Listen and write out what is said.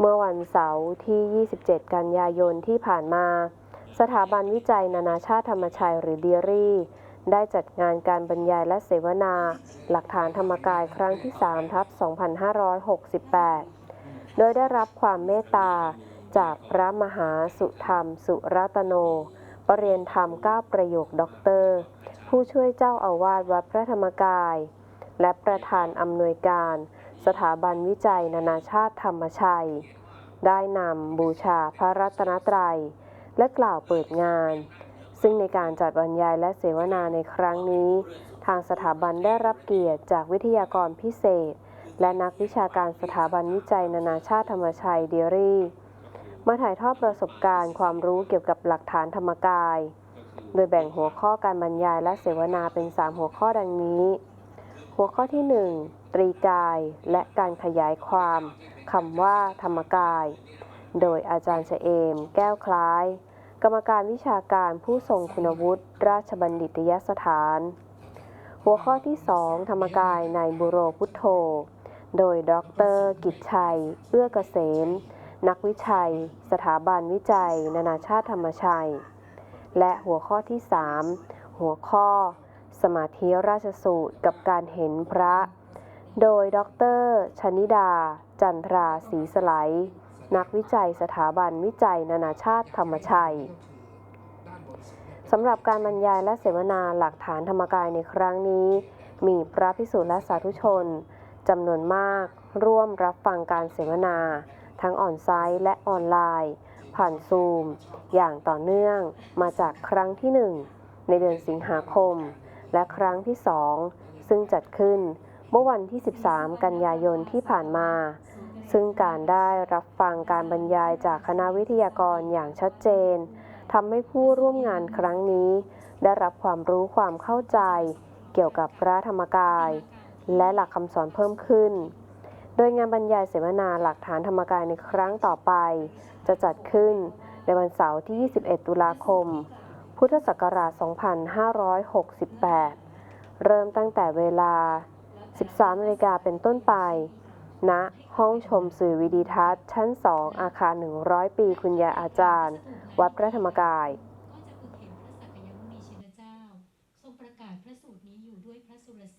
เมื่อวันเสาร์ที่ 27 กันยายนที่ผ่านมา สถาบันวิจัยนานาชาติธรรมชัยหรือเดียรี่ ได้จัดงานการบรรยายและเสวนา หลักฐานธรรมกายครั้งที่ 3 ทับ 2568 โดยได้รับความเมตตา จากพระมหาสุธรรม สุรัตโน ปรริยนธรรม 9 ประโยคด็อกเตอร์ ผู้ช่วยเจ้าอาวาสวัดพระธรรมกาย และประธานอำนวยการ สถาบันวิจัยนานาชาติธรรมชัย ได้นำบูชาพระรัตนตรัย และกล่าวเปิดงาน ซึ่งในการจัดบรรยายและเสวนาในครั้งนี้ ทางสถาบันได้รับเกียรติจากวิทยากรพิเศษ และนักวิชาการสถาบันวิจัยนานาชาติธรรมชัยเดียรี่มาถ่ายทอดประสบการณ์ความรู้เกี่ยวกับหลักฐานธรรมกาย โดยแบ่งหัวข้อการบรรยายและเสวนาเป็น 3 หัวข้อดังนี้ หัวข้อที่ 1 ตรีกาย และการขยายความคำว่าธรรมกาย โดยอาจารย์เฉเอม แก้วคล้าย กรรมการวิชาการผู้ทรงคุณวุฒิราชบัณฑิตยสถาน หัวข้อที่2ธรรมกายในบุโรพุทโธ โดยดร กิจชัย เอื้อเกษม นักวิจัย สถาบันวิจัย นานาชาติธรรมชัย และหัวข้อที่3หัวข้อสมาธิราชสูตรกับการเห็นพระ โดย ดรชนิดา จันทราศรีสไลด์นักวิจัยสถาบันวิจัยนานาชาติธรรมชัยสำหรับการบรรยายและเสวนาหลักฐานธรรมกายในครั้งนี้ มีพระพิสุและสาธุชนจำนวนมาก ร่วมรับฟังการเสวนา ทั้งออนไซต์และออนไลน์ ผ่านซูม อย่างต่อเนื่องมาจากครั้งที่ 1 ในเดือนสิงหาคม และครั้งที่ 2 ซึ่งจัดขึ้น มื่อวันที่ 13 กันยายนที่ผ่านมา ซึ่งการได้รับฟังการบรรยายจากคณะวิทยากรอย่างชัดเจนทำให้ผู้ร่วมงานครั้งนี้ ได้รับความรู้ความเข้าใจเกี่ยวกับพระธรรมกาย และหลักคำสอนเพิ่มขึ้น โดยงานบรรยายเสวนาหลักฐานธรรมกายในครั้งต่อไป จะจัดขึ้นในวันเสาร์ที่ 21 ตุลาคม พุทธศักราช 2568 เริ่มตั้งแต่เวลา 13นาฬิกาเป็นต้นไปณนะห้องชมสื่อวิดีทัศน์ ชั้น 2 อาคาร 100 ปีคุณยายอาจารย์ วัดพระธรรมกายทรงประกาศพระสูตรนี้อยู่ด้วยพระสุรเ